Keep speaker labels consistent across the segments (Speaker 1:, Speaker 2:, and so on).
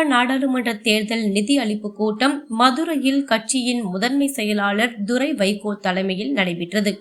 Speaker 1: திமுக நாடாளுமன்ற தேர்தல் நிதி அளிப்பு கூட்டம் மதுரையில் கட்சியின் முதன்மை செயலாளர் துரை வைகோ தலைமையில் நடைபெற்றது.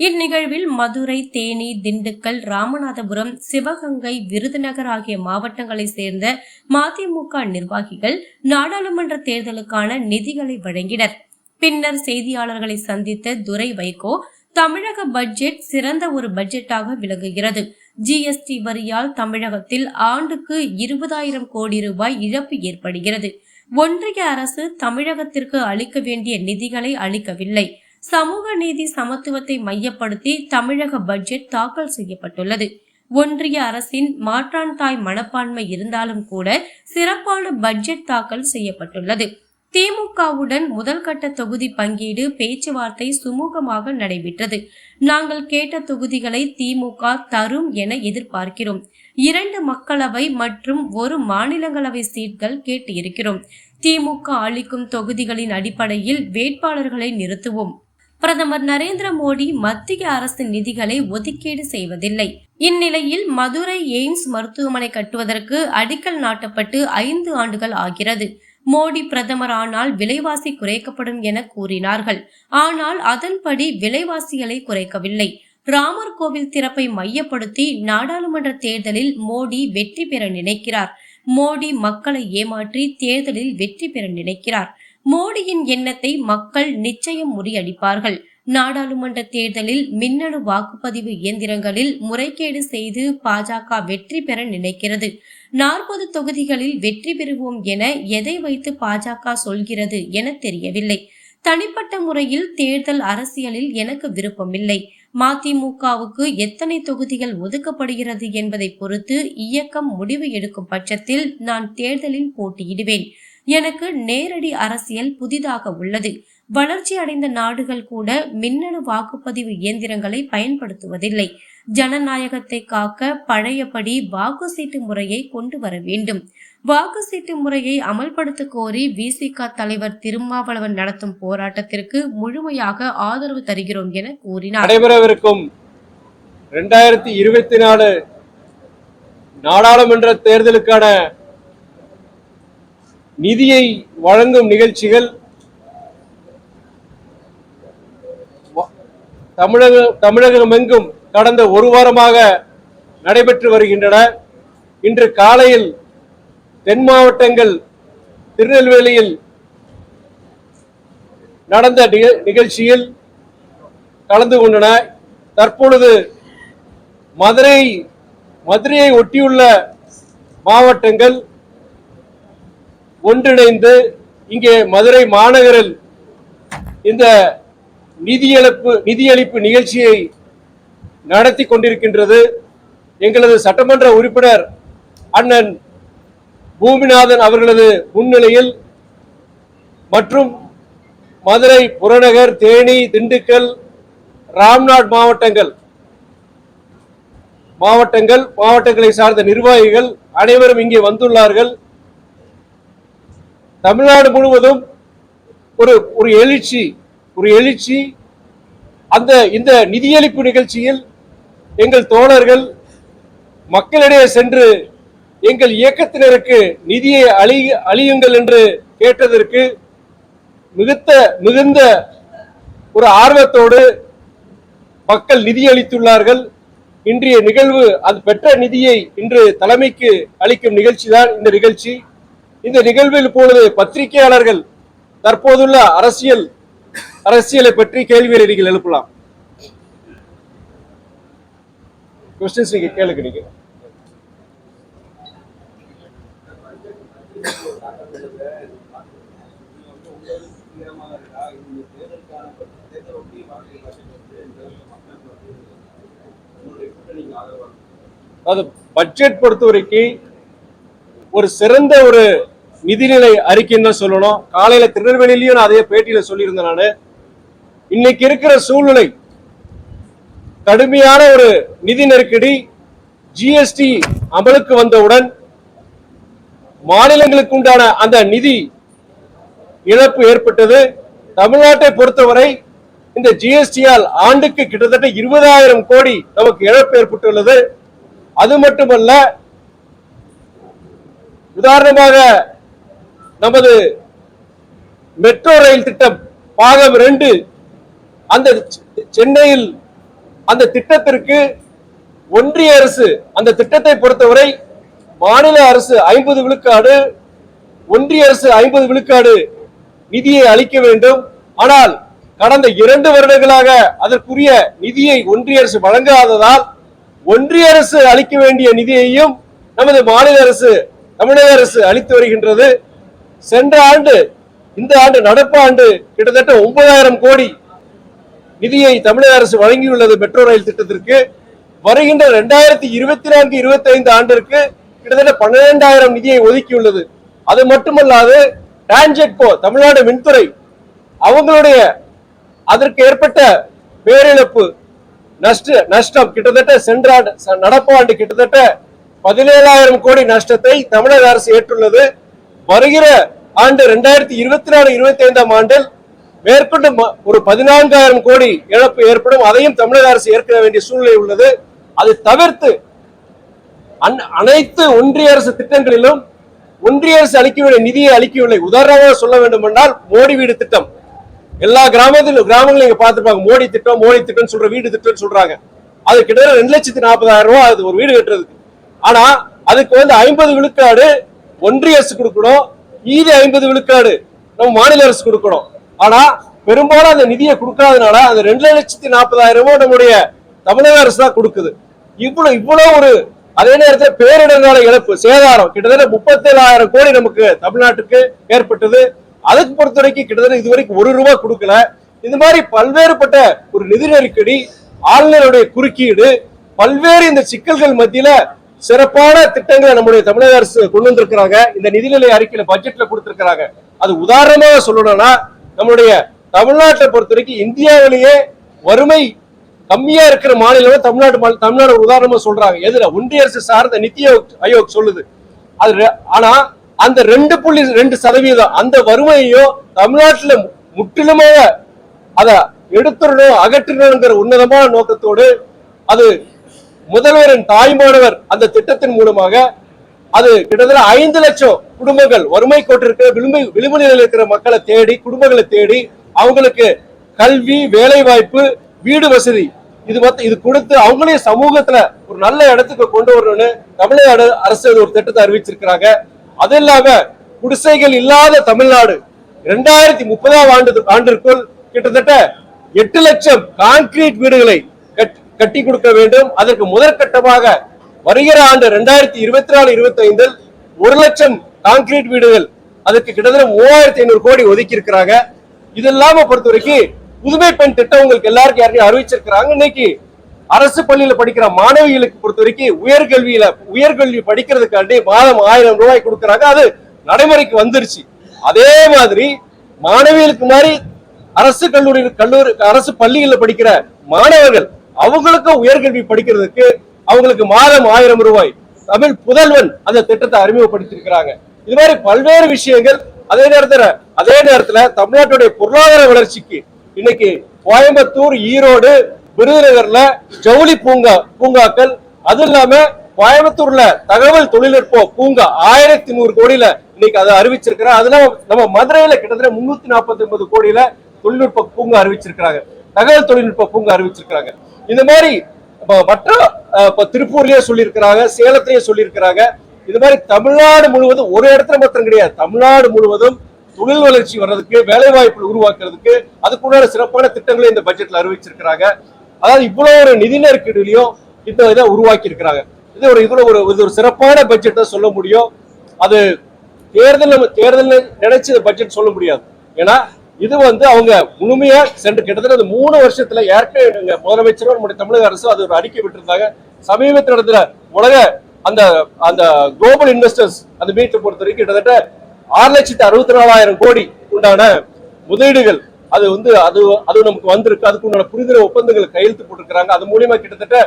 Speaker 1: இந்நிகழ்வில் மதுரை தேனி திண்டுக்கல் ராமநாதபுரம் சிவகங்கை விருதுநகர் ஆகிய மாவட்டங்களைச் சேர்ந்த மதிமுக நிர்வாகிகள் நாடாளுமன்ற தேர்தலுக்கான நிதிகளை வழங்கினர். பின்னர் செய்தியாளர்களை சந்தித்த துரை வைகோ தமிழக பட்ஜெட் சிறந்த ஒரு பட்ஜெட்டாக விளங்குகிறது. ஜிஎஸ்டி வரியால் தமிழகத்தில் ஆண்டுக்கு இருபதாயிரம் கோடி ரூபாய் இழப்பு ஏற்படுகிறது. ஒன்றிய அரசு தமிழகத்திற்கு அளிக்க வேண்டிய நிதிகளை அளிக்கவில்லை. சமூக நீதி சமத்துவத்தை மையப்படுத்தி தமிழக பட்ஜெட் தாக்கல் செய்யப்பட்டுள்ளது. ஒன்றிய அரசின் மாற்றான் தாய் மனப்பான்மை இருந்தாலும் கூட சிறப்பான பட்ஜெட் தாக்கல் செய்யப்பட்டுள்ளது. திமுகவுடன் முதல் கட்ட தொகுதி பங்கீடு பேச்சுவார்த்தை சுமூகமாக நடைபெற்றது. நாங்கள் கேட்ட தொகுதிகளை திமுக தரும் என எதிர்பார்க்கிறோம். இரண்டு மக்களவை மற்றும் ஒரு மாநிலங்களவை சீட்கள் கேட்டு இருக்கிறோம் திமுக அளிக்கும் தொகுதிகளின் அடிப்படையில் வேட்பாளர்களை நிறுத்துவோம். பிரதமர் நரேந்திர மோடி மத்திய அரசு நிதிகளை ஒதுக்கீடு செய்வதில்லை. இந்நிலையில் மதுரை எய்ம்ஸ் மருத்துவமனை கட்டுவதற்கு அடிக்கல் நாட்டப்பட்டு ஐந்து ஆண்டுகள் ஆகிறது. மோடி பிரதமர் ஆனால் விலைவாசி குறைக்கப்படும் என கூறினார்கள். ஆனால் அதன்படி விலைவாசிகளை குறைக்கவில்லை. ராமர் கோவில் திறப்பை மையப்படுத்தி நாடாளுமன்ற தேர்தலில் மோடி வெற்றி பெற நினைக்கிறார். மோடி மக்களை ஏமாற்றி தேர்தலில் வெற்றி பெற நினைக்கிறார். மோடியின் எண்ணத்தை மக்கள் நிச்சயம் முறியடிப்பார்கள். நாடாளுமன்ற தேர்தலில் மின்னணு வாக்குப்பதிவு இயந்திரங்களில் முறைகேடு செய்து பாஜக வெற்றி பெற நினைக்கிறது. நாற்பது தொகுதிகளில் வெற்றி பெறுவோம் என எதை வைத்து பாஜக சொல்கிறது என தெரியவில்லை. தனிப்பட்ட முறையில் தேர்தல் அரசியலில் எனக்கு விருப்பமில்லை. மதிமுகவுக்கு எத்தனை தொகுதிகள் ஒதுக்கப்படுகிறது என்பதை பொறுத்து இயக்கம் முடிவு எடுக்கும் பட்சத்தில் நான் தேர்தலில் போட்டியிடுவேன். எனக்கு நேரடி அரசியல் புதிதாக உள்ளது. வளர்ச்சி அடைந்த நாடுகள் கூட மின்னணு வாக்குப்பதிவு இயந்திரங்களை பயன்படுத்துவதில்லை. ஜனநாயகத்தை காக்க பழையபடி வாக்கு சீட்டு முறையை கொண்டு வர வேண்டும். வாக்கு சீட்டு முறையை அமல்படுத்த கோரி விசிக தலைவர் திருமாவளவன் நடத்தும் போராட்டத்திற்கு முழுமையாக ஆதரவு தருகிறோம் என கூறினார்.
Speaker 2: நடைபெறவிருக்கும் இரண்டாயிரத்தி இருபத்தி நாலு நாடாளுமன்ற தேர்தலுக்கான நிதியை வழங்கும் நிகழ்ச்சிகள் தமிழக தமிழகமெங்கும் கடந்த ஒரு வாரமாக நடைபெற்று வருகின்றன. இன்று காலையில் தென் மாவட்டங்கள் திருநெல்வேலியில் நடந்த நிக- நிகழ்ச்சியில் கலந்து கொண்டன. தற்பொழுது மதுரை மதுரையை ஒட்டியுள்ள மாவட்டங்கள் ஒன்றிணைந்து இங்கே மதுரை மாநகரில் இந்த நிதியளிப்பு நிதியளிப்பு நிகழ்ச்சியை நடத்தி கொண்டிருக்கின்றது எங்களது சட்டமன்ற உறுப்பினர் அண்ணன் பூமிநாதன் அவர்களது முன்னிலையில் மற்றும் மதுரை புறநகர் தேனி திண்டுக்கல் ராம்நாட் மாவட்டங்கள் மாவட்டங்கள் மாவட்டங்களை சார்ந்த நிர்வாகிகள் அனைவரும் இங்கே வந்துள்ளார்கள். தமிழ்நாடு முழுவதும் ஒரு ஒரு எழுச்சி ஒரு எழுச்சி. அந்த இந்த நிதியளிப்பு நிகழ்ச்சியில் எங்கள் தோழர்கள் மக்களிடையே சென்று எங்கள் இயக்கத்தினருக்கு நிதியை அழி அழியுங்கள் என்று கேட்டதற்கு மிகுத்த மிகுந்த ஒரு ஆர்வத்தோடு மக்கள் நிதி அளித்துள்ளார்கள். இன்றைய நிகழ்வு அது பெற்ற நிதியை இன்று தலைமைக்கு அளிக்கும் நிகழ்ச்சி தான் இந்த நிகழ்ச்சி. இந்த நிகழ்வில் இப்பொழுது பத்திரிகையாளர்கள் தற்போதுள்ள அரசியல் அரசியலை பற்றி கேள்விகளை நீங்கள் எழுப்பலாம். கொஸ்டின்ஸ் நீங்கள் கேளுங்க நீங்க. அது பட்ஜெட் பொறுத்த வரைக்கும் ஒரு சிறந்த ஒரு நிதிநிலை அறிக்கைன்னு தான் சொல்லணும். காலையில திருநெல்வேலியிலையும் நான் அதே பேட்டியில சொல்லியிருந்தேன் நான். இன்னைக்கு இருக்கிற சூழ்நிலை கடுமையான ஒரு நிதி நெருக்கடி ஜிஎஸ்டி அமலுக்கு வந்தவுடன் மாநிலங்களுக்கு உண்டான அந்த நிதி இழப்பு ஏற்பட்டது. தமிழ்நாட்டை பொறுத்தவரை இந்த ஜிஎஸ்டியால் ஆண்டுக்கு கிட்டத்தட்ட இருபதாயிரம் கோடி நமக்கு இழப்பு ஏற்பட்டுள்ளது. அது மட்டுமல்ல உதாரணமாக நமது மெட்ரோ ரயில் திட்டம் பாகம் ரெண்டு அந்த சென்னையில் அந்த திட்டத்திற்கு ஒன்றிய அரசு அந்த திட்டத்தை பொறுத்தவரை மாநில அரசு ஐம்பது விழுக்காடு ஒன்றிய அரசு ஐம்பது விழுக்காடு நிதியை அளிக்க வேண்டும். ஆனால் கடந்த இரண்டு வருடங்களாக அதற்குரிய நிதியை ஒன்றிய அரசு வழங்காததால் ஒன்றிய அரசு அளிக்க வேண்டிய நிதியையும் நமது மாநில அரசு தமிழக அரசு அளித்து வருகின்றது. சென்ற ஆண்டு இந்த ஆண்டு நடப்பு ஆண்டு கிட்டத்தட்ட ஒன்பதாயிரம் கோடி நிதியை தமிழக அரசு வழங்கியுள்ளது மெட்ரோ ரயில் திட்டத்திற்கு. வருகின்ற இரண்டாயிரத்தி இருபத்தி நான்கு இருபத்தி ஐந்து ஆண்டிற்கு கிட்டத்தட்ட பன்னிரெண்டாயிரம் நிதியை ஒதுக்கியுள்ளது. அது மட்டுமல்லாது டான்ஜெட்கோ தமிழ்நாடு மின்துறை அவங்களுடைய அதற்கு ஏற்பட்ட பேரிழப்பு நஷ்ட நஷ்டம் கிட்டத்தட்ட சென்ற ஆண்டு நடப்பு ஆண்டு கிட்டத்தட்ட பதினேழாயிரம் கோடி நஷ்டத்தை தமிழக அரசு ஏற்றுள்ளது. வருகிற ஆண்டு ரெண்டாயிரத்தி இருபத்தி நாலு இருபத்தி ஐந்தாம் ஆண்டில் மேற்கொண்டு ஒரு பதினான்காயிரம் கோடி இழப்பு ஏற்படும். அதையும் தமிழக அரசு ஏற்க வேண்டிய சூழ்நிலை உள்ளது. அதை தவிர்த்து அனைத்து ஒன்றிய அரசு திட்டங்களிலும் ஒன்றிய அரசு அளிக்கவில்லை நிதியை அளிக்கவில்லை. உதாரணமாக சொல்ல வேண்டும் என்றால் மோடி வீடு திட்டம். எல்லா கிராமத்திலும் கிராமங்களும் நீங்க பார்த்துருப்பாங்க. மோடி திட்டம் மோடி திட்டம் சொல்ற வீடு திட்டம் சொல்றாங்க. அது கிட்டத்தட்ட ரெண்டு லட்சத்தி நாற்பதாயிரம் ரூபாய் அது ஒரு வீடு கட்டுறதுக்கு. ஆனா அதுக்கு வந்து ஐம்பது விழுக்காடு ஒன்றிய அரசு கொடுக்கணும். மீதி ஐம்பது விழுக்காடு நம்ம மாநில அரசு கொடுக்கணும். ஆனா பெரும்பாலும் அந்த நிதியை கொடுக்காதனால அந்த ரெண்டு லட்சத்தி நாற்பதாயிரம் ரூபாய் நம்முடைய தமிழக அரசு தான் கொடுக்குது. இவ்வளவு இவ்வளவு ஒரு அதே நேரத்தில் பேரிடர்கால இழப்பு சேதாரம் கிட்டத்தட்ட முப்பத்தேழாயிரம் கோடி நமக்கு தமிழ்நாட்டுக்கு ஏற்பட்டது. அதுக்கு பொறுத்த வரைக்கும் கிட்டத்தட்ட இதுவரைக்கும் ஒரு ரூபாய் கொடுக்கல. இந்த மாதிரி பல்வேறுபட்ட ஒரு நிதி நெருக்கடி ஆளுநருடைய குறுக்கீடு பல்வேறு இந்த சிக்கல்கள் மத்தியில சிறப்பான திட்டங்களை நம்முடைய தமிழக அரசு கொண்டு வந்திருக்கிறாங்க. இந்த நிதிநிலை அறிக்கையில பட்ஜெட்ல கொடுத்திருக்கிறாங்க. அது உதாரணமாக சொல்லணும்னா நம்முடைய தமிழ்நாட்டை பொறுத்த வரைக்கும் இந்தியாவிலேயே வறுமை கம்மியா இருக்கிற மாநிலம் தமிழ்நாடு மாநில- தமிழ்நாடு உதாரணமா சொல்றாங்க. எதுல? ஒன்றிய அரசு சார்ந்த நித்தி ஆயோக் சொல்லுது. அது ஆனா அந்த ரெண்டு புள்ளி ரெண்டு சதவீதம் அந்த வறுமையையும் தமிழ்நாட்டுல முற்றிலுமாக அத எடுத்துடணும் அகற்றணுங்கிற உன்னதமான நோக்கத்தோடு அது முதல்வரின் தாய்மானவர் அந்த திட்டத்தின் மூலமாக அது கிட்டத்தட்ட ஐந்து லட்சம் குடும்பங்கள் வறுமை கோட்டிருக்கிற விளிம்பு விளிம்பு நிலையில் இருக்கிற மக்களை தேடி குடும்பங்களை தேடி அவங்களுக்கு கல்வி வேலை வாய்ப்பு வீடு வசதி இது மத்த இது கொடுத்து அவங்களையும் சமூகத்துல ஒரு நல்ல இடத்துக்கு கொண்டு வரணும்னு தமிழக அரசு ஒரு திட்டத்தை அறிவிச்சிருக்கிறாங்க. அது இல்லாம குடிசைகள் இல்லாத தமிழ்நாடு இரண்டாயிரத்தி முப்பதாம் ஆண்டு ஆண்டிற்குள் கிட்டத்தட்ட எட்டு லட்சம் கான்கிரீட் வீடுகளை கட்- கட்டி கொடுக்க வேண்டும். அதற்கு முதற்கட்டமாக வருகிற ஆண்டு ரெண்டாயிரத்தி இருபத்தி நாலு இருபத்தி ஐந்தில் ஒரு லட்சம் கான்கிரீட் வீடுகள் அதுக்கு கிட்டத்தட்ட மூவாயிரத்தி ஐநூறு கோடி ஒதுக்கி இருக்கிறாங்க இது இல்லாம பொறுத்த வரைக்கும் புதுமை பெண் திட்டம் உங்களுக்கு எல்லாருக்கும் யாரையும் அறிவிச்சிருக்கிறாங்க. இன்னைக்கு அரசு பள்ளியில படிக்கிற மாணவிகளுக்கு பொறுத்த வரைக்கும் உயர்கல்வியில உயர்கல்வி படிக்கிறதுக்காண்டி மாதம் ஆயிரம் ரூபாய் கொடுக்கறாங்க. அது நடைமுறைக்கு வந்துருச்சு. அதே மாதிரி மாணவிகளுக்கு மாதிரி அரசு கல்லூரி கல்லூரி அரசு பள்ளிகளில் படிக்கிற மாணவர்கள் அவங்களுக்கும் உயர்கல்வி படிக்கிறதுக்கு அவங்களுக்கு மாதம் ஆயிரம் ரூபாய். தமிழ் புதல்வன் அந்த திட்டத்தை அறிமுகப்படுத்தியிருக்கிறாங்க. இது மாதிரி பல்வேறு விஷயங்கள் அதே நேரத்துல அதே நேரத்துல தமிழ்நாட்டுடைய பொருளாதார வளர்ச்சிக்கு இன்னைக்கு கோயம்புத்தூர் ஈரோடு விருதுநகர்ல ஜவுளி பூங்கா பூங்காக்கள் அது இல்லாம கோயம்புத்தூர்ல தகவல் தொழில்நுட்ப பூங்கா ஆயிரத்தி நூறு கோடியில இன்னைக்கு அதை அறிவிச்சிருக்கிறோம் அதுல நம்ம மதுரையில கிட்டத்தட்ட முன்னூத்தி நாற்பத்தி ஒன்பது கோடியில தொழில்நுட்ப பூங்கா அறிவிச்சிருக்கிறாங்க. தகவல் தொழில்நுட்ப பூங்கா அறிவிச்சிருக்கிறாங்க. இந்த மாதிரி இப்போ மற்ற இப்போ இப்ப திருப்பூர்லயே சொல்லியிருக்கிறாங்க சேலத்திலேயே சொல்லியிருக்கிறாங்க. இது மாதிரி தமிழ்நாடு முழுவதும் ஒரு இடத்துல மாத்திரம் கிடையாது. தமிழ்நாடு முழுவதும் தொழில் வளர்ச்சி வர்றதுக்கு வேலை வாய்ப்பு உருவாக்குறதுக்கு அதுக்குண்டான சிறப்பான திட்டங்களை இந்த பட்ஜெட்ல அறிவிச்சிருக்கிறாங்க. அதாவது இவ்வளவு ஒரு நிதி நெருக்கடியிலையும் இந்த இதை உருவாக்கி இருக்கிறாங்க இது ஒரு இவ்வளவு ஒரு இது ஒரு சிறப்பான பட்ஜெட் தான் சொல்ல முடியும். அது தேர்தல் தேர்தல் நினைச்சு பட்ஜெட் சொல்ல முடியாது. ஏன்னா இது வந்து அவங்க முழுமையா சென்று கிட்டத்தட்ட அந்த மூணு வருஷத்துல ஏற்கனவே முதலமைச்சரும் நம்முடைய தமிழக அரசு அது ஒரு அறிக்கை விட்டிருந்தாங்க. சமீபத்தில் நடந்த உலக அந்த அந்த குளோபல் இன்வெஸ்டர்ஸ் அந்த மீட்டை பொறுத்த வரைக்கும் கிட்டத்தட்ட ஆறு லட்சத்தி அறுபத்தி நாலாயிரம் கோடி உண்டான முதலீடுகள் அது வந்து அது அது நமக்கு வந்திருக்கு. அதுக்கு உண்டான புரிந்துணர்வு ஒப்பந்தங்கள் கையெழுத்து போட்டிருக்கிறாங்க. அது மூலியமா கிட்டத்தட்ட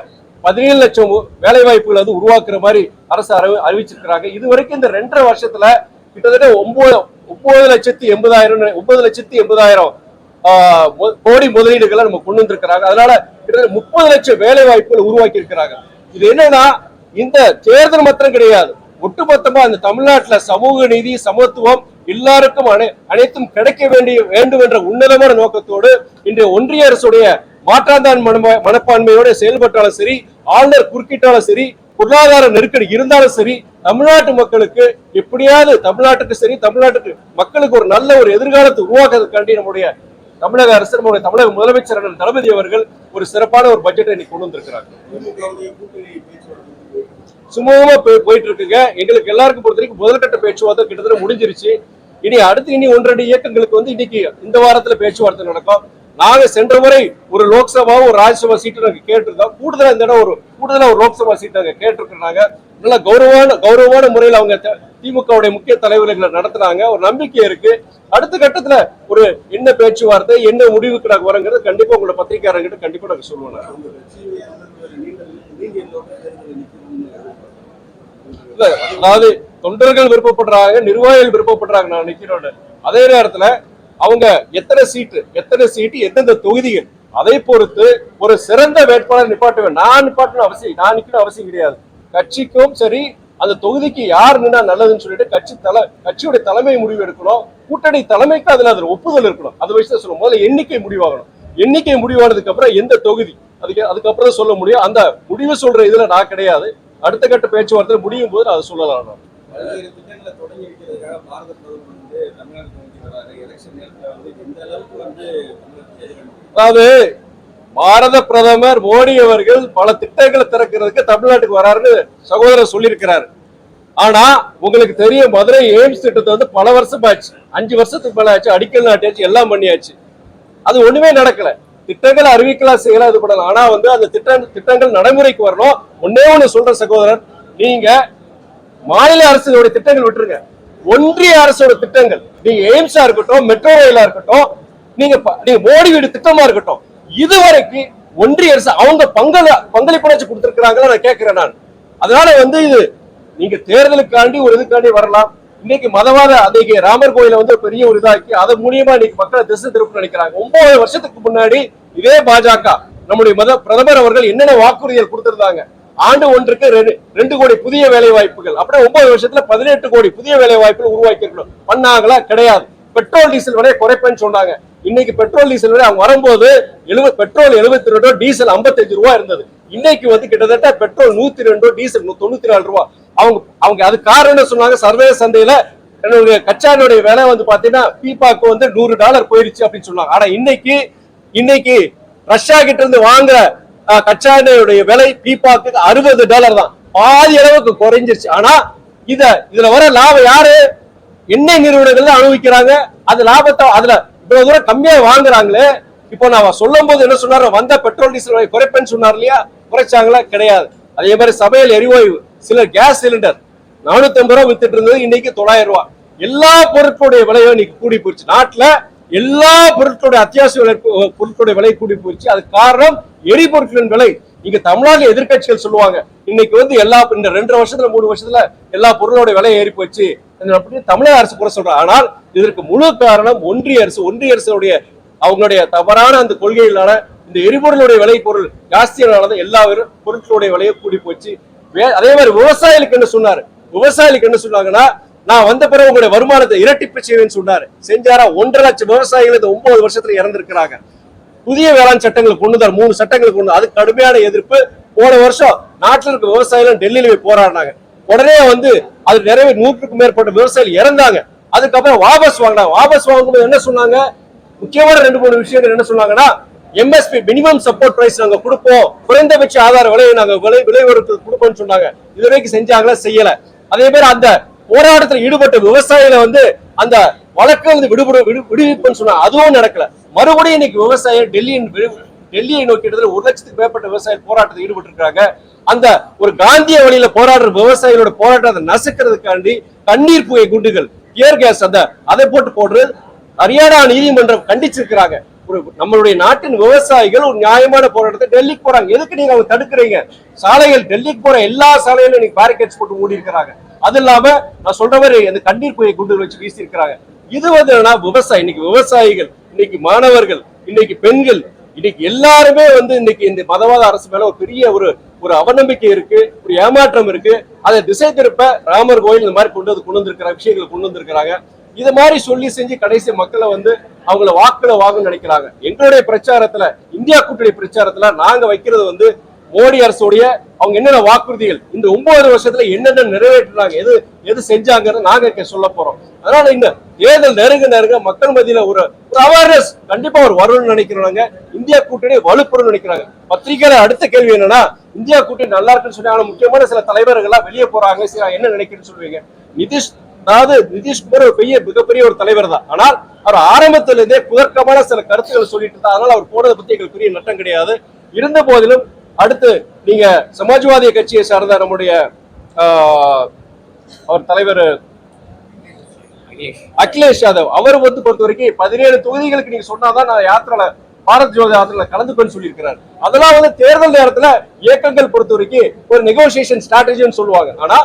Speaker 2: பதினேழு லட்சம் வேலை வாய்ப்புகள் வந்து உருவாக்குற மாதிரி அரசு அறிவிச்சிருக்கிறாங்க. இது வரைக்கும் இந்த ரெண்டரை வருஷத்துல கிட்டத்தட்ட ஒன்பது ஒன்பது லட்சத்தி எண்பதாயிரம் ஒன்பது லட்சத்தி எண்பதாயிரம் கோடி முதலீடுகளை நம்ம கொண்டு வந்திருக்கிறாங்க. அதனால கிட்டத்தட்ட முப்பது லட்சம் வேலை வாய்ப்புகள் உருவாக்கி இருக்கிறாங்க இது என்னன்னா இந்த தேர்தல் மாத்திரம் கிடையாது. ஒட்டுமொத்தமா இந்த தமிழ்நாட்டுல சமூக நீதி சமத்துவம் எல்லாருக்கும் அனை அனைத்தும் கிடைக்க வேண்டிய வேண்டும் என்ற உன்னதமான நோக்கத்தோடு இன்றைய ஒன்றிய அரசுடைய மாற்றாந்தான் மனப்பா- மனப்பான்மையோட செயல்பட்டாலும் சரி ஆளுநர் குறுக்கிட்டாலும் சரி பொருளாதார நெருக்கடி இருந்தாலும் சரி தமிழ்நாட்டு மக்களுக்கு எப்படியாவது தமிழ்நாட்டுக்கு சரி தமிழ்நாட்டுக்கு மக்களுக்கு ஒரு நல்ல ஒரு எதிர்காலத்தை உருவாக்குறதுக்காண்டி நம்முடைய தமிழக அரசு நம்முடைய தமிழக முதலமைச்சர் அண்ணன் தளபதி அவர்கள் ஒரு சிறப்பான ஒரு பட்ஜெட்டை இன்னைக்கு கொண்டு வந்திருக்கிறாங்க சுமூகமா போய்- போயிட்டு இருக்குங்க எங்களுக்கு எல்லாருக்கும் பொறுத்த வரைக்கும் முதல்கட்ட பேச்சுவார்த்தை கிட்டத்தட்ட முடிஞ்சிருச்சு. இனி அடுத்து இனி ஒன்றரை இயக்கங்களுக்கு வந்து இன்னைக்கு இந்த வாரத்துல பேச்சுவார்த்தை நடக்கும். நாங்க சென்ற முறை ஒரு லோக்சபாவும் ஒரு ராஜ்யசபா சீட்டு நாங்க கேட்டிருக்கோம் கூடுதலா இந்த இடம் ஒரு கூடுதலா ஒரு லோக்சபா சீட் நாங்க கேட்டிருக்கிறாங்க நல்ல கௌரவமான கௌரவமான முறையில் அவங்க திமுகவுடைய முக்கிய தலைவர்களை நடத்துனாங்க. ஒரு நம்பிக்கை இருக்கு. அடுத்த கட்டத்துல ஒரு என்ன பேச்சுவார்த்தை என்ன முடிவுக்கு நாங்க வரோங்கிறது கண்டிப்பா உங்களோட பத்திரிகையாளர்கிட்ட கண்டிப்பா நாங்க சொல்லுவோம் அதாவது தொண்டர்கள் விருப்பப்படுறாங்க நிர்வாகிகள் விருப்பப்படுறாங்க நான் நிக்கிறோம் அதே நேரத்துல அவங்க எத்தனை சீட்டு எத்தனை சீட்டு எந்தெந்த தொகுதிகள் அதை பொறுத்து ஒரு சிறந்த வேட்பாளர் நிப்பாட்டுவேன் நான் நிப்பாட்டணும் அவசியம் நான் நிற்கணும் அவசியம் கிடையாது. கட்சிக்கும் சரி அந்த தொகுதிக்கு யார் நின்னா நல்லதுன்னு சொல்லிட்டு கட்சி தலை கட்சியுடைய தலைமை முடிவு எடுக்கணும். கூட்டணி தலைமைக்கு அதுல அதுல ஒப்புதல் இருக்கணும். அதை வச்சு தான் சொல்லுவோம் முதல்ல எண்ணிக்கை முடிவாகணும். எண்ணிக்கை முடிவானதுக்கு அப்புறம் எந்த தொகுதி அதுக்கு அதுக்கப்புறம் தான் சொல்ல முடியும். அந்த முடிவு சொல்ற இதுல நான் கிடையாது. அடுத்த கட்ட பேச்சுவார்த்தை முடியும் போது அதை சொல்லலாம். நான். அதாவது பாரத பிரதமர் மோடி அவர்கள் பல திட்டங்களை திறக்கிறதுக்கு தமிழ்நாட்டுக்கு வராருன்னு சகோதரர் சொல்லியிருக்கிறாரு. ஆனா உங்களுக்கு தெரியும் மதுரை எய்ம்ஸ் திட்டத்தை வந்து பல வருஷம் ஆச்சு. அஞ்சு வருஷத்துக்கு மேல ஆச்சு அடிக்கல் நாட்டியாச்சு எல்லாம் பண்ணியாச்சு. அது ஒண்ணுமே நடக்கல. திட்டங்கள் அறிவிக்கலாம் செய்யலாம் இது பண்ணலாம். ஆனா வந்து அந்த திட்ட திட்டங்கள் நடைமுறைக்கு வரணும். ஒன்னே ஒண்ணு சொல்ற சகோதரர் நீங்க மாநில அரசுடைய திட்டங்கள் விட்டுருங்க. ஒன்றிய அரசோட திட்டங்கள். நீங்க எய்ம்ஸா இருக்கட்டும் மெட்ரோ ரயிலா இருக்கட்டும் நீங்க நீங்க மோடி வீடு திட்டமா இருக்கட்டும் இதுவரைக்கு ஒன்றிய அரசு அவங்க பங்கள பங்களிப்புணர்ச்சி கொடுத்திருக்கிறாங்களா நான் கேட்கிறேன் நான். அதனால வந்து இது நீங்க தேர்தலுக்காண்டி ஒரு இதுக்காண்டி வரலாம். இன்னைக்கு மதவாத அன்னைக்கு ராமர் கோயில வந்து பெரிய ஒரு இதாக்கி அதன் மூலியமா இன்னைக்கு மக்களை திசை திருப்ப நினைக்கிறாங்க. ஒன்பது வருஷத்துக்கு முன்னாடி இதே பாஜக நம்முடைய மத பிரதமர் அவர்கள் என்னென்ன வாக்குறுதிகள் கொடுத்திருந்தாங்க? ஆண்டு ஒன்றுக்கு ரெண்டு ரெண்டு கோடி புதிய வேலை வாய்ப்புகள் அப்படியே ஒன்பது வருஷத்துல பதினெட்டு கோடி புதிய வேலை வாய்ப்புகள் உருவாக்கி இருக்கணும் பண்ணாங்களா? கிடையாது. பெட்ரோல் டீசல் விலையை குறைப்பேன்னு சொன்னாங்க. இன்னைக்கு பெட்ரோல் டீசல் விலை அவங்க வரும்போது எழுபது பெட்ரோல் எழுபத்தி ரெண்டு டீசல் 55 ரூபா இருந்தது. இன்னைக்கு வந்து கிட்டத்தட்ட பெட்ரோல் நூத்தி ரெண்டு டீசல் தொண்ணூத்தி நாலு ரூபா. அவங்க அவங்க அது காரணம் என்ன சொன்னாங்க? சர்வதேச சந்தையில என்னுடைய கச்சானுடைய விலை வந்து பாத்தீங்கன்னா பீபாக்கு வந்து நூறு டாலர் போயிருச்சு அப்படின்னு சொன்னாங்க. ஆனா இன்னைக்கு இன்னைக்கு ரஷ்யா கிட்ட இருந்து வாங்குற கச்சா எண்ணெயுடைய விலை பீப்பாக்கு அறுபது டாலர் தான். பாதி அளவுக்கு குறைஞ்சிருச்சு. ஆனா இத இதுல வர லாபம் யாரு? எண்ணெய் நிறுவனங்கள் அனுபவிக்கிறாங்க. அது லாபத்தை அதுல இவ்வளவு தூரம் கம்மியா வாங்குறாங்களே. இப்போ நான் சொல்லும் போது என்ன சொன்னாரு? வந்த பெட்ரோல் டீசல் விலை குறைப்பேன்னு சொன்னார் இல்லையா? குறைச்சாங்களா? கிடையாது. அதே மாதிரி சமையல் எரிவாயு சிலர் கேஸ் சிலிண்டர் நானூத்தி ஐம்பது ரூபா வித்துட்டு இருந்தது இன்னைக்கு தொள்ளாயிரம் ரூபாய் எல்லா பொருட்களுடைய விலையும் இன்னைக்கு கூடி போயிடுச்சு. நாட்டுல எல்லா பொருட்களுடைய அத்தியாவசிய விலை பொருட்களுடைய விலை கூடி போயிடுச்சு. அதுக்கு காரணம் எரிபொருட்களின் விலை இங்க தமிழ்நாட்டுல எதிர்க்கட்சிகள் சொல்லுவாங்க இன்னைக்கு வந்து எல்லா இந்த ரெண்டரை வருஷத்துல மூணு வருஷத்துல எல்லா பொருளோட விலையை ஏறி போச்சு. அப்படின்னு தமிழக அரசு கூட சொல்றாங்க ஆனால் இதற்கு முழு காரணம் ஒன்றிய அரசு ஒன்றிய அரசுடைய அவங்களுடைய தவறான அந்த கொள்கைகளான இந்த எரிபொருளுடைய விலை பொருள் ஜாஸ்தியானதான் எல்லா பொருட்களுடைய விலையை கூடி போச்சு. அதே மாதிரி விவசாயிகளுக்கு என்ன சொன்னாரு? விவசாயிகளுக்கு என்ன சொன்னாங்கன்னா நான் வந்த பிறகு உங்களுடைய வருமானத்தை இரட்டிப்பு செய்வேன்னு சொன்னாரு. செஞ்சாரா? ஒன்றரை லட்சம் விவசாயிகள் இந்த ஒன்பது வருஷத்துல இறந்திருக்கிறாங்க. புதிய வேளாண் சட்டங்களை கொண்டு வந்தார். மூணு சட்டங்களை கொண்டு அது கடுமையான எதிர்ப்பு. போன வருஷம் நாட்டில் இருக்க விவசாயிகள் டெல்லியில போய் போராடினாங்க. உடனே வந்து அது நிறைவே நூற்றுக்கும் மேற்பட்ட விவசாயிகள் இறந்தாங்க. அதுக்கப்புறம் வாபஸ் வாங்கினாங்க. வாபஸ் வாங்கும்போது என்ன சொன்னாங்க? முக்கியமான ரெண்டு மூணு விஷயங்கள் என்ன சொன்னாங்கன்னா எம்எஸ்பி மினிமம் சப்போர்ட் பிரைஸ் நாங்க கொடுப்போம். குறைந்தபட்ச ஆதார விலையை நாங்க விலை விலை உயர்த்து கொடுப்போம்னு சொன்னாங்க. இதுவரைக்கும் செஞ்சாங்களா? செய்யல. அதே மாதிரி அந்த போராட்டத்தில் ஈடுபட்ட விவசாயிகளை வந்து அந்த வழக்கை வந்து விடுபடு விடு- விடுவிப்புன்னு சொன்னாங்க. அதுவும் நடக்கல. மறுபடியும் இன்னைக்கு விவசாயம் டெல்லியின் டெல்லியை நோக்கி கிட்டத்தட்ட ஒரு லட்சத்துக்கு மேற்பட்ட விவசாயிகள் போராட்டத்தில் ஈடுபட்டிருக்காங்க அந்த ஒரு காந்திய வழியில போராடுற விவசாயிகளோட போராட்டத்தை நசுக்கிறதுக்காண்டி கண்ணீர் புகை குண்டுகள் டியர் கேஸ் அந்த அதை போட்டு போடுறது ஹரியானா நீதிமன்றம் கண்டிச்சிருக்கிறாங்க. ஒரு நம்மளுடைய நாட்டின் விவசாயிகள் ஒரு நியாயமான போராட்டத்தை டெல்லிக்கு போறாங்க. எதுக்கு நீங்க அவங்க தடுக்கிறீங்க? சாலைகள் டெல்லிக்கு போற எல்லா சாலையிலும் இன்னைக்கு பேரிகேட்ஸ் போட்டு மூடி இருக்கிறாங்க அது இல்லாம நான் சொல்ற மாதிரி அந்த கண்ணீர் புகை குண்டுகள் வச்சு வீசி இருக்கிறாங்க இது வந்து விவசாயி இன்னைக்கு விவசாயிகள் இன்னைக்கு மாணவர்கள் இன்னைக்கு பெண்கள் இன்னைக்கு எல்லாருமே வந்து இன்னைக்கு இந்த மதவாத அரசு மேல ஒரு பெரிய ஒரு ஒரு அவநம்பிக்கை இருக்கு ஒரு ஏமாற்றம் இருக்கு. அதை திசை திருப்ப ராமர் கோயில் இந்த மாதிரி கொண்டு வந்து கொண்டு வந்திருக்கிற விஷயங்களை கொண்டு வந்திருக்கிறாங்க. இது மாதிரி சொல்லி செஞ்சு கடைசி மக்களை வந்து அவங்கள வாக்குல வாங்கணும்னு நினைக்கிறாங்க. எங்களுடைய பிரச்சாரத்துல இந்தியா கூட்டணி பிரச்சாரத்துல நாங்க வைக்கிறது வந்து மோடி அரசுடைய அவங்க என்னென்ன வாக்குறுதிகள் இந்த ஒன்பது வருஷத்துல என்னென்ன நிறைவேற்றுறாங்க எது எது செஞ்சாங்கன்னு நாங்க இங்க சொல்ல போறோம். அதனால இந்த தேர்தல் நெருங்க நெருங்க மக்கள் மத்தியில ஒரு அவேர்னஸ் கண்டிப்பா ஒரு வரும்னு நினைக்கிறாங்க. இந்தியா கூட்டணி வலுப்பெறும் நினைக்கிறாங்க. பத்திரிகையில அடுத்த கேள்வி என்னன்னா இந்தியா கூட்டணி நல்லா இருக்குன்னு சொல்லி ஆனா முக்கியமான சில தலைவர்கள் எல்லாம் வெளியே போறாங்க என்ன நினைக்கிறேன்னு சொல்லுவீங்க. நிதிஷ் அதாவது நிதிஷ்குமார் ஒரு பெரிய மிகப்பெரிய ஒரு தலைவர் தான். ஆனால் அவர் ஆரம்பத்திலிருந்தே புதர்க்கமான சில கருத்துக்களை சொல்லிட்டு இருந்தார் அதனால அவர் போனதை பத்தி எங்களுக்கு பெரிய நட்டம் கிடையாது. இருந்த போதிலும் அடுத்து நீங்க சமாஜ்வாதி கட்சியை சார்ந்த நம்முடைய அவர் தலைவர் அகிலேஷ் யாதவ். அவர் வந்து பொறுத்த வரைக்கும் பதினேழு தொகுதிகளுக்கு நீங்க சொன்னாதான் நான் யாத்திரால பாரத் ஜோதி யாத்திரையில கலந்துக்கன்னு சொல்லியிருக்கிறார். அதெல்லாம் வந்து தேர்தல் நேரத்துல இயக்கங்கள் பொறுத்த வரைக்கும் ஒரு நெகோசியேஷன் ஸ்ட்ராட்டஜின்னு சொல்லுவாங்க. ஆனா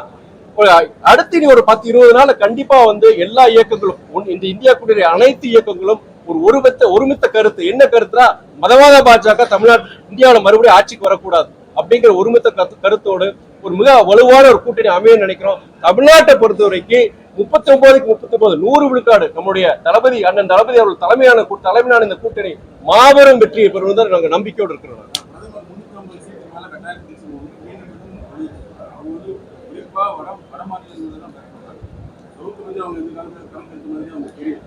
Speaker 2: அடுத்து இனி ஒரு பத்து இருபது நாள்ல கண்டிப்பா வந்து எல்லா இயக்கங்களும் ஒன்- இந்த இந்தியா கூட்டணி அனைத்து இயக்கங்களும் ஒரு ஒருமித்த ஒருமித்த கருத்து. என்ன கருத்துனா மதவாத பாஜக தமிழ்நாடு இந்தியாவில மறுபடியும் ஆட்சிக்கு வரக்கூடாது அப்படிங்கிற ஒருமித்த கருத்து- கருத்தோடு ஒரு மிக வலுவான ஒரு கூட்டணி அமையன்னு நினைக்கிறோம். தமிழ்நாட்டை பொறுத்த வரைக்கும் முப்பத்தி ஒன்பதுக்கு முப்பத்தி ஒன்பது நூறு விழுக்காடு நம்முடைய தளபதி அண்ணன் தளபதி அவர்கள் தலைமையான தலைமையான இந்த கூட்டணி மாபெரும் வெற்றியை தான் நாங்கள் நம்பிக்கையோடு இருக்கிறோம்.
Speaker 3: பிரதமர் முன்னூத்தி ஐம்பது சீட்டு மேல கட்டாயம் பேசுவோம் மீண்டும் மீண்டும் சொல்லியிருக்காங்க. அவங்க வந்து குறிப்பா வட வட மாநிலங்களில் தான் பேசுறாங்க சவுத்து அவங்க எந்த காலத்தில் கணக்கெடுத்த மாதிரி அவங்க தெரியும்.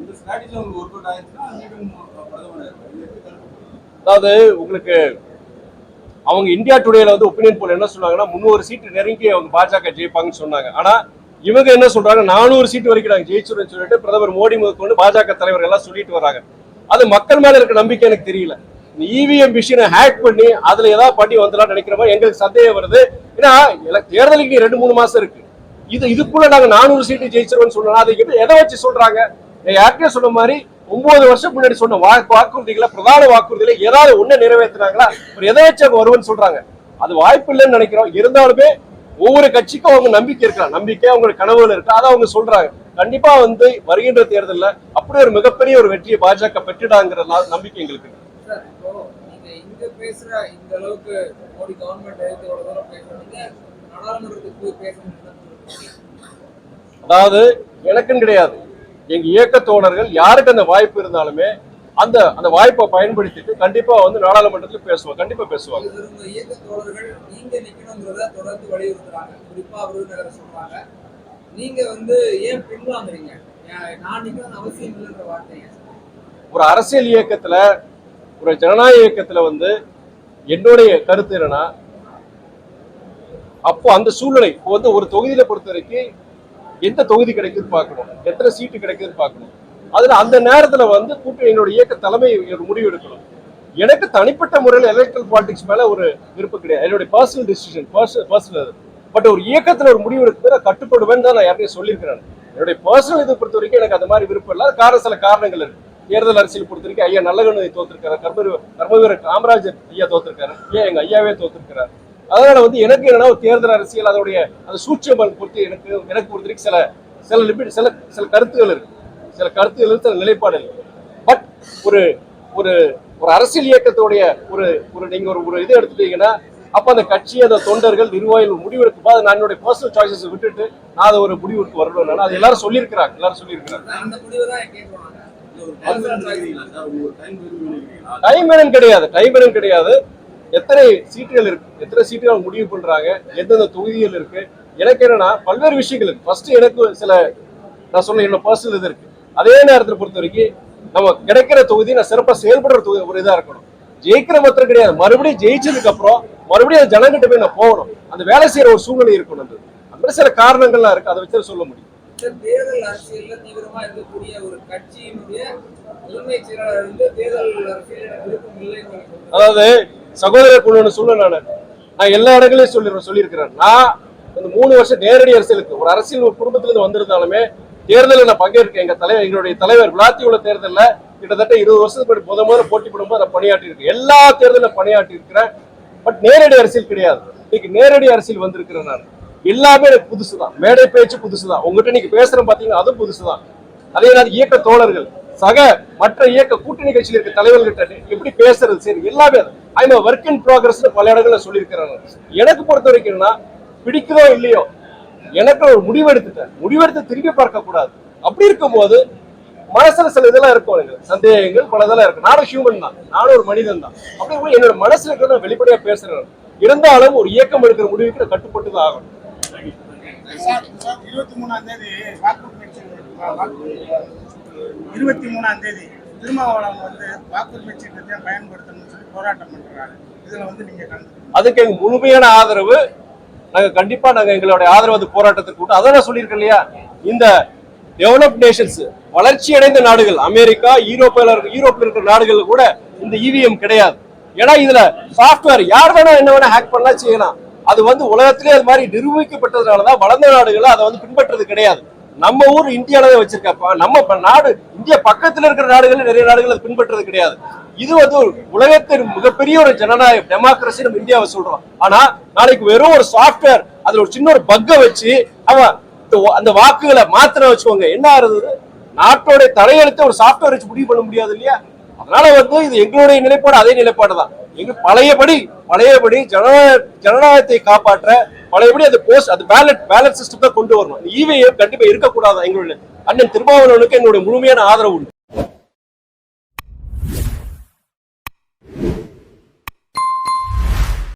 Speaker 3: இந்த ஸ்ட்ராட்டஜி அவங்க ஒர்க் அவுட் ஆயிடுச்சுன்னா மீண்டும் பிரதமர்
Speaker 2: அதாவது உங்களுக்கு அவங்க இந்தியா டுடேல வந்து ஒப்பீனியன் போல் என்ன சொன்னாங்கன்னா முந்நூறு சீட்டு நெருங்கி அவங்க பாஜக ஜெயிப்பாங்கன்னு சொன்னாங்க. ஆனா இவங்க என்ன சொல்றாங்க? நானூறு சீட்டு வரைக்கும் நாங்கள் ஜெயிச்சிருன்னு சொல்லிட்டு பிரதமர் மோடி முதற்கொண்டு பாஜக தலைவர்கள் எல்லாம் சொல்லிட்டு வராங்க அது மக்கள் மேல இருக்க நம்பிக்கை எனக்கு தெரியல. இந்த இவிஎம் மிஷினை ஹேக் பண்ணி அதுல ஏதாவது பண்ணி வந்துடலாம் நினைக்கிற மாதிரி எங்களுக்கு சந்தேகம் வருது. ஏன்னா எனக்கு தேர்தலுக்கு ரெண்டு மூணு மாசம் இருக்கு. இது இதுக்குள்ள நாங்க நானூறு சீட்டு ஜெயிச்சிருவோம்னு சொல்லலாம். அதை எதை வச்சு சொல்றாங்க? யார்கிட்டயே சொன்ன மாதிரி ஒன்பது வருஷம் முன்னாடி சொன்ன வாக்கு வாக்குறுதிகளை பிரதான வாக்குறுதிகளை ஏதாவது ஒண்ணு நிறைவேற்றினாங்களா? ஒரு எதை வச்சு அவங்க வருவன்னு சொல்றாங்க? அது வாய்ப்பு இல்லைன்னு நினைக்கிறோம். இருந்தாலுமே ஒவ்வொரு கட்சிக்கும் அவங்க நம்பிக்கை இருக்கலாம். நம்பிக்கை அவங்களுக்கு கனவுகள் இருக்கு அதை அவங்க சொல்றாங்க. கண்டிப்பா வந்து வருகின்ற தேர்தலில் அப்படி ஒரு மிகப்பெரிய ஒரு வெற்றியை பாஜக பெற்றுடாங்கிற நம்பிக்கை எங்களுக்கு இருக்கு. அதாவது எனக்குன்னு கிடையாது. எங்க இயக்க தோழர்கள் யாருக்கு அந்த வாய்ப்பு இருந்தாலுமே அந்த அந்த வாய்ப்பை பயன்படுத்திட்டு கண்டிப்பா வந்து நாடாளுமன்றத்துல பேசுவாங்க கண்டிப்பா பேசுவாங்க.
Speaker 4: நீங்க வந்து ஏன் பின்வாங்குறீங்க?
Speaker 2: ஒரு அரசியல் இயக்கத்துல ஒரு ஜனநாயக இயக்கத்துல வந்து என்னுடைய கருத்து என்னன்னா அப்போ அந்த சூழ்நிலை இப்போ வந்து ஒரு தொகுதியில பொறுத்த வரைக்கும் எந்த தொகுதி கிடைக்குதுன்னு பார்க்கணும். எத்தனை சீட்டு கிடைக்குதுன்னு பார்க்கணும். அதுல அந்த நேரத்துல வந்து கூட்டணி என்னோட இயக்க தலைமை ஒரு முடிவு எடுக்கணும். எனக்கு தனிப்பட்ட முறையில் எலக்ட்ரல் பாலிடிக்ஸ் மேல ஒரு விருப்பம் கிடையாது. என்னுடைய பர்சனல் டிசிஷன் பர்சனல் பட் ஒரு இயக்கத்துல ஒரு முடிவு எடுக்க கட்டுப்படுவேன்னு தான் நான் யாரையும் சொல்லியிருக்கிறேன். என்னுடைய பர்சனல் இதை பொறுத்த வரைக்கும் எனக்கு அந்த மாதிரி விருப்பம் இல்லை. காரணம் சில காரணங்கள் இருக்கு. தேர்தல் அரசியல் பொறுத்த வரைக்கும் ஐயா நல்லகண்ணு தோத்திருக்காரு. கர்ம கர்மவீரர் காமராஜர் ஐயா தோத்திருக்காரு. ஐயா எங்க ஐயாவே தோத்திருக்கிறார்? அதனால வந்து எனக்கு என்னன்னா ஒரு தேர்தல் அரசியல் அதோடைய அந்த சூட்சமன் பொறுத்து எனக்கு எனக்கு பொறுத்த வரைக்கும் சில சில லிமிட் சில சில கருத்துகள் இருக்கு. சில கருத்துகள் சில நிலைப்பாடு இருக்கு. பட் ஒரு ஒரு ஒரு அரசியல் இயக்கத்துடைய ஒரு ஒரு நீங்க ஒரு ஒரு இது எடுத்துட்டீங்கன்னா அப்ப அந்த கட்சி அந்த தொண்டர்கள் நிர்வாகிகள் முடிவெடுக்கும் போது நான் என்னுடைய பர்சனல் சாய்ஸஸ் விட்டுட்டு நான் அதை ஒரு முடிவுக்கு வரணும் அது எல்லாரும் சொல்லியிருக்கிறாங்க எல்லாரும் சொல்லியிருக்கிறாங்க.
Speaker 3: டைம்
Speaker 2: வேணும் கிடையாது டைம் வேணும் கிடையாது. எத்தனை சீட்டுகள் இருக்கு? எத்தனை சீட்டுகள் முடிவு பண்றாங்க? எந்தெந்த தொகுதிகள் இருக்கு? எனக்கு என்னன்னா பல்வேறு விஷயங்கள் இருக்கு. ஃபர்ஸ்ட் எனக்கு சில நான் சொன்ன என்னோட பர்சனல் இது இருக்கு. அதே நேரத்தில் பொறுத்த வரைக்கும் நம்ம கிடைக்கிற தொகுதி நான் சிறப்பாக செயல்படுற தொகுதி ஒரு இதா இருக்கணும். ஜெயிக்கிற மாத்திரம் கிடையாது. மறுபடியும் ஜெயிச்சதுக்கு அப்புறம் மறுபடியும் அந்த ஜனங்கிட்ட போய் நான் போகணும். அந்த வேலை செய்யற ஒரு சூழ்நிலை இருக்கணும் அது அந்த சில காரணங்கள்லாம் இருக்கு. அதை வச்சு சொல்ல முடியும்.
Speaker 4: சார், தேர்தல் அரசியல்ல தீவிரமா இருக்கக்கூடிய ஒரு கட்சியினுடைய முதன்மை செயலாளர் வந்து தேர்தல் அரசியல் எனக்கு விருப்பம் இல்லைன்னு சொல்றாங்க.
Speaker 2: அதாவது சகோதரர் குழுன்னு சொல்ல நான். நான் எல்லா இடங்களையும் சொல்லி சொல்லியிருக்கிறேன். நான் இந்த மூணு வருஷம் நேரடி அரசியலுக்கு ஒரு அரசியல் ஒரு குடும்பத்துல இருந்து வந்திருந்தாலுமே தேர்தலில் நான் பங்கேற்கேன் எங்க தலைவர் எங்களுடைய தலைவர் விளாத்தியுள்ள தேர்தலில் கிட்டத்தட்ட இருபது வருஷத்துக்கு முன்னாடி முத முதல்ல போட்டி போடும்போது நான் பணியாற்றி இருக்கேன் எல்லா தேர்தலில் பணியாற்றி இருக்கிறேன் பட் நேரடி அரசியல் கிடையாது. இன்னைக்கு நேரடி அரசியல் வந்திருக்கிறேன் நான். எல்லாமே எனக்கு புதுசு தான் மேடை பேச்சு புதுசு தான் உங்ககிட்ட நீங்க பேசுறேன் பாத்தீங்கன்னா அதுவும் புதுசு தான் அதே மாதிரி இயக்க தோழர்கள் சக மற்ற இயக்க கூட்டணி கட்சியில் இருக்க தலைவர்கிட்ட எப்படி பேசுறது? சரி எல்லாமே ஐம் ஒர்க் இன் ப்ராக்ரஸ் பல இடங்கள்ல சொல்லியிருக்கிறாங்க. எனக்கு பொறுத்த வரைக்கும் பிடிக்குதோ இல்லையோ எனக்கு ஒரு முடிவெடுத்துட்டேன். முடிவெடுத்து திரும்பி பார்க்க கூடாது அப்படி இருக்கும்போது மனசுல சில இதெல்லாம் இருக்கும் எனக்கு. சந்தேகங்கள் பல இதெல்லாம் இருக்கு நானும் ஹியூமன் தான். நானும் ஒரு மனிதன் தான். அப்படி என்னோட மனசுல இருக்கிறத நான் வெளிப்படையா பேசுறேன். இருந்தாலும் ஒரு இயக்கம் எடுக்கிற முடிவுக்கு நான் கட்டுப்பட்டு தான் ஆகணும்
Speaker 5: இருபத்தி மூணாம் தேதி இருபத்தி மூணாம் தேதி திருமாவளவன் வந்து வாக்குரிமை சீட்டத்தை பயன்படுத்தணும்னு சொல்லி போராட்டம் பண்றாங்க இதுல வந்து நீங்க கலந்து
Speaker 2: அதுக்கு எங்க முழுமையான ஆதரவு நாங்க கண்டிப்பா நாங்க எங்களுடைய ஆதரவு போராட்டத்துக்கு கூட அதான் சொல்லியிருக்கேன் இல்லையா? இந்த டெவலப் நேஷன்ஸ் வளர்ச்சி அடைந்த நாடுகள் அமெரிக்கா யூரோப்பில் யூரோப்பில் இருக்கிற நாடுகள் கூட இந்த இவிஎம் கிடையாது. ஏன்னா இதுல சாஃப்ட்வேர் யார் வேணா என்ன வேணா ஹேக் பண்ணலாம் செய்யலாம். அது வந்து உலகத்திலே அது மாதிரி நிரூபிக்கப்பட்டதுனாலதான் வளர்ந்த நாடுகள் அதை வந்து பின்பற்றது கிடையாது. நம்ம ஊர் இந்தியால தான் வச்சிருக்கப்ப. நம்ம நாடு இந்தியா பக்கத்துல இருக்கிற நாடுகள் நிறைய நாடுகள் பின்பற்றது கிடையாது. இது வந்து ஒரு உலகத்தின் மிகப்பெரிய ஒரு ஜனநாயக டெமோக்ரஸி நம்ம இந்தியாவை சொல்றோம். ஆனா நாளைக்கு வெறும் ஒரு சாஃப்ட்வேர் அதுல ஒரு சின்ன ஒரு பக்கை வச்சு அவன் அந்த வாக்குகளை மாத்திர வச்சுக்கோங்க. என்ன ஆகுது? நாட்டோட தலையெழுத்த ஒரு சாஃப்ட்வேர் வச்சு முடிவு பண்ண முடியாது இல்லையா? அதனால வந்து இது எங்களுடைய நிலைப்பாடு அதே நிலைப்பாடு தான். எங்க பழையபடி பழையபடி ஜனநாயக ஜனநாயகத்தை காப்பாற்ற பழையபடி அந்த போஸ்ட் அது பேலட் பேலட் சிஸ்டம் தான் கொண்டு வரணும். இவிஎம் கண்டிப்பா இருக்கக்கூடாது எங்களுடைய அண்ணன் திருமாவளவனுக்கு எங்களுடைய முழுமையான ஆதரவு உண்டு.